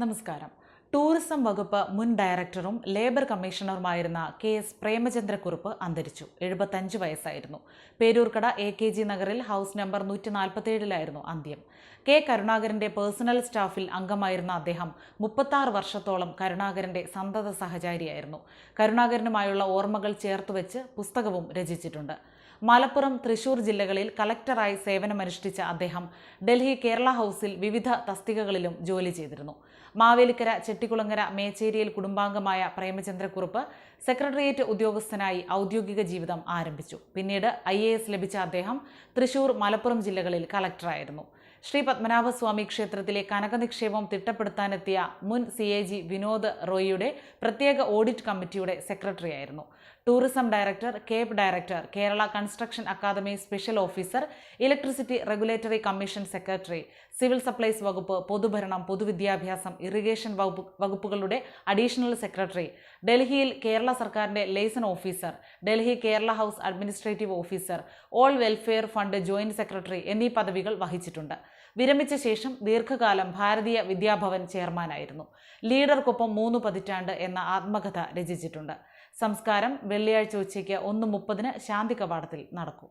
നമസ്കാരം. ടൂറിസം വകുപ്പ് മുൻ ഡയറക്ടറും ലേബർ കമ്മീഷണറുമായിരുന്ന കെ എസ് പ്രേമചന്ദ്രക്കുറുപ്പ് അന്തരിച്ചു. എഴുപത്തഞ്ച് വയസ്സായിരുന്നു. പേരൂർക്കട എ കെ ജി നഗറിൽ ഹൗസ് നമ്പർ നൂറ്റി നാൽപ്പത്തേഴിലായിരുന്നു അന്ത്യം. കെ കരുണാകരന്റെ പേഴ്സണൽ സ്റ്റാഫിൽ അംഗമായിരുന്ന അദ്ദേഹം മുപ്പത്താറ് വർഷത്തോളം കരുണാകരന്റെ സന്തത സഹചാരിയായിരുന്നു. കരുണാകരനുമായുള്ള ഓർമ്മകൾ ചേർത്തുവെച്ച് പുസ്തകവും രചിച്ചിട്ടുണ്ട്. മലപ്പുറം തൃശൂർ ജില്ലകളിൽ കളക്ടറായി സേവനമനുഷ്ഠിച്ച അദ്ദേഹം ഡൽഹി കേരള ഹൗസിൽ വിവിധ തസ്തികകളിലും ജോലി ചെയ്തിരുന്നു. മാവേലിക്കര ചെട്ടിക്കുളങ്ങര മേച്ചേരിയിൽ കുടുംബാംഗമായ പ്രേമചന്ദ്രക്കുറുപ്പ് സെക്രട്ടേറിയറ്റ് ഉദ്യോഗസ്ഥനായി ഔദ്യോഗിക ജീവിതം ആരംഭിച്ചു. പിന്നീട് ഐ ലഭിച്ച അദ്ദേഹം തൃശൂർ മലപ്പുറം ജില്ലകളിൽ കളക്ടറായിരുന്നു ശ്രീ പത്മനാഭസ്വാമി ക്ഷേത്രത്തിലെ കനക നിക്ഷേപം തിട്ടപ്പെടുത്താനെത്തിയ മുൻ സി എ ജി വിനോദ് റോയിയുടെ പ്രത്യേക ഓഡിറ്റ് കമ്മിറ്റിയുടെ സെക്രട്ടറിയായിരുന്നു. Tourism director cab director Kerala construction academy special officer electricity regulatory commission secretary civil supplies വകുപ്പ് പൊതുഭരണം പൊതുവിദ്യാഭ്യാസം ഇറിഗേഷൻ വകുപ്പ് വകുപ്പുകളുടെ അഡീഷണൽ സെക്രട്ടറി ഡൽഹിയിൽ കേരള സർക്കാരിന്റെ liaison officer Delhi Kerala house administrative officer all welfare fund joint secretary എന്നീ പദവികൾ വഹിച്ചിട്ടുണ്ട്. വിരമിച്ച ശേഷം ദീർഘകാലം ഭാരതീയ വിദ്യാഭവൻ ചെയർമാനായിരുന്നു. ലീഡർക്കൊപ്പം മൂന്ന് പതിറ്റാണ്ട് എന്ന ആത്മകഥ രചിച്ചിട്ടുണ്ട്. സംസ്കാരം വെള്ളിയാഴ്ച ഉച്ചയ്ക്ക് ഒന്ന് മുപ്പതിന് ശാന്തി കവാടത്തിൽ നടക്കും.